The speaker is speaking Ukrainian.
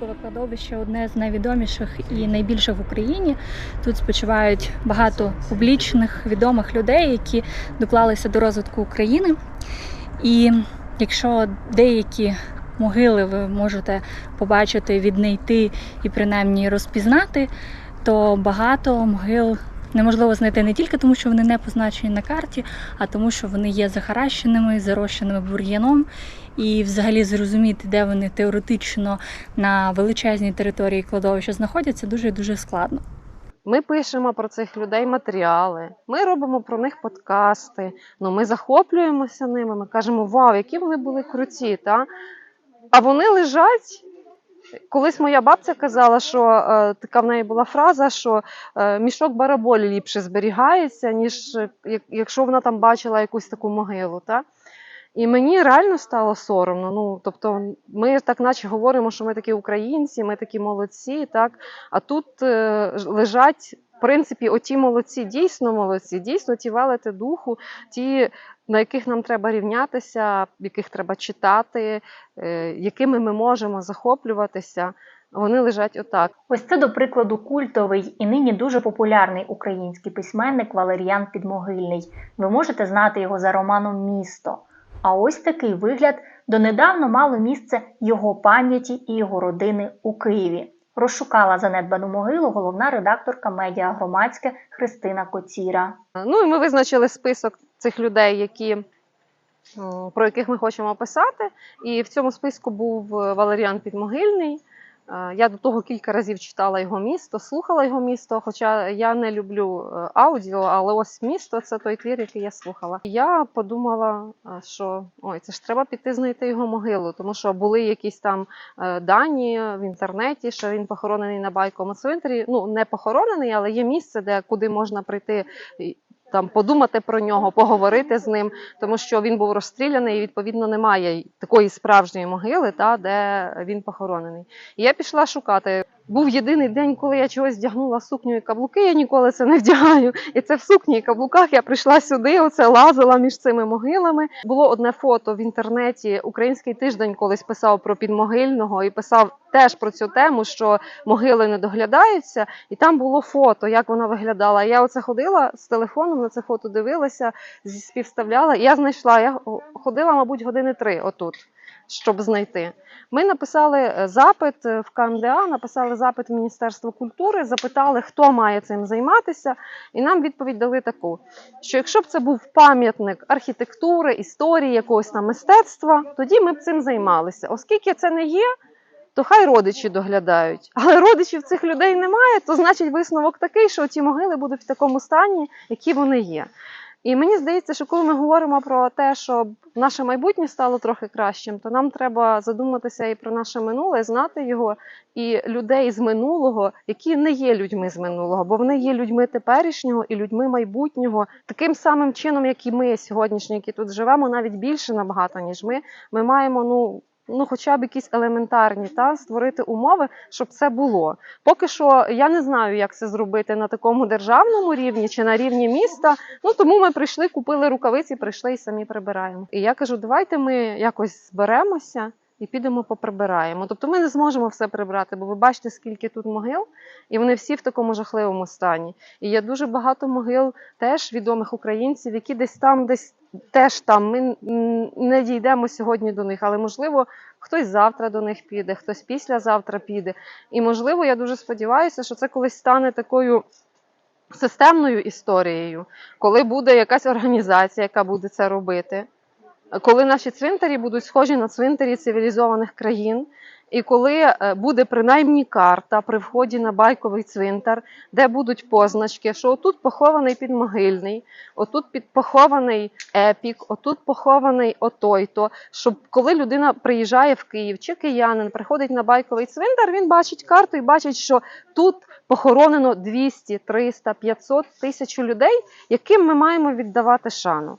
Байкове кладовище одне з найвідоміших і найбільших в Україні. Тут спочивають багато публічних відомих людей, які доклалися до розвитку України. І якщо деякі могили ви можете побачити, віднайти і принаймні розпізнати, то багато могил неможливо знайти не тільки тому, що вони не позначені на карті, а тому, що вони є захаращеними, зарощеними бур'яном. І взагалі зрозуміти, де вони теоретично на величезній території кладовища знаходяться, дуже дуже складно. Ми пишемо про цих людей матеріали, ми робимо про них подкасти. Ну ми захоплюємося ними. Ми кажемо, вау, які вони були круті, та а вони лежать. Колись моя бабця казала, що е, така в неї була фраза, що е, мішок бараболі ліпше зберігається, ніж е, як- якщо вона там бачила якусь таку могилу. Та? І мені реально стало соромно. Ну, тобто, ми так наче говоримо, що ми такі українці, ми такі молодці, так? а тут е, лежать, принципі, оті молодці, дійсно молодці, дійсно ті велети духу, ті, на яких нам треба рівнятися, яких треба читати, е, якими ми можемо захоплюватися. Вони лежать отак. Ось це, до прикладу, культовий і нині дуже популярний український письменник Валеріан Підмогильний. Ви можете знати його за романом Місто. А ось такий вигляд донедавно мало місце його пам'яті і його родини у Києві. Розшукала занедбану могилу головна редакторка медіа громадське Христина Коціра. Ну і ми визначили список цих людей, які, про яких ми хочемо писати. І в цьому списку був е, Валеріан Підмогильний. Е, Я до того кілька разів читала його місто, слухала його місто. Хоча я не люблю е, аудіо, але ось місто це той твір, який я слухала. Я подумала, е, що ой, це ж треба піти знайти його могилу, тому що були якісь там дані в інтернеті, що він похоронений на байковому цвинтарі. Ну не похоронений, але є місце, де куди можна прийти. Там подумати про нього, поговорити з ним, тому що він був розстріляний, і відповідно немає такої справжньої могили, та де він похоронений. І я пішла шукати. Був єдиний день, коли я чогось вдягнула сукню і каблуки. Я ніколи це не вдягаю. І це в сукні і каблуках. Я прийшла сюди, оце лазила між цими могилами. Було одне фото в інтернеті. Український тиждень колись писав про підмогильного і писав теж про цю тему, що могили не доглядаються. І там було фото, як вона виглядала. Я оце ходила з телефоном на це фото дивилася, співставляла. Я знайшла. Я ходила, мабуть, години три отут, щоб знайти. Ми написали е, запит е, в КМДА, написали запит в Міністерство культури, запитали, хто має цим займатися, і нам відповідь дали таку: що якщо б це був пам'ятник архітектури, історії, якогось там мистецтва, тоді ми б цим займалися. Оскільки це не є, то хай родичі доглядають. Але родичів цих людей немає, то значить висновок такий, що ті могили будуть в такому стані, які вони є. І мені здається, що коли ми говоримо про те, щоб наше майбутнє стало трохи кращим, то нам треба задуматися і про наше минуле, знати його, і людей з минулого, які не є людьми з минулого, бо вони є людьми теперішнього і людьми майбутнього, таким самим чином, як і ми сьогоднішні, які тут живемо, навіть більше набагато, ніж ми. Ми маємо ну. Ну, хоча б якісь елементарні та створити умови, щоб це було. Поки що я не знаю, як це зробити на такому державному рівні чи на рівні міста. Ну тому ми прийшли, купили рукавиці, прийшли і самі прибираємо. І я кажу, давайте ми якось зберемося і підемо поприбираємо. Тобто ми не зможемо все прибрати, бо ви бачите, скільки тут могил, і вони всі в такому жахливому стані. І є дуже багато могил теж відомих українців, які десь там, десь теж там. Ми не дійдемо сьогодні до них, але можливо. Хтось завтра до них піде, хтось післязавтра піде. І можливо, я дуже сподіваюся, що це колись стане такою системною історією, коли буде якась організація, яка буде це робити, коли наші цвинтарі будуть схожі на цвинтарі цивілізованих країн. І коли е, буде принаймні карта при вході на байковий цвинтар, де будуть позначки, що отут похований підмогильний, отут під похований епік, отут похований отой-то, щоб коли людина приїжджає в Київ чи киянин приходить на байковий цвинтар, він бачить карту і бачить, що тут похоронено 200, 300, 500 тисяч людей, яким ми маємо віддавати шану.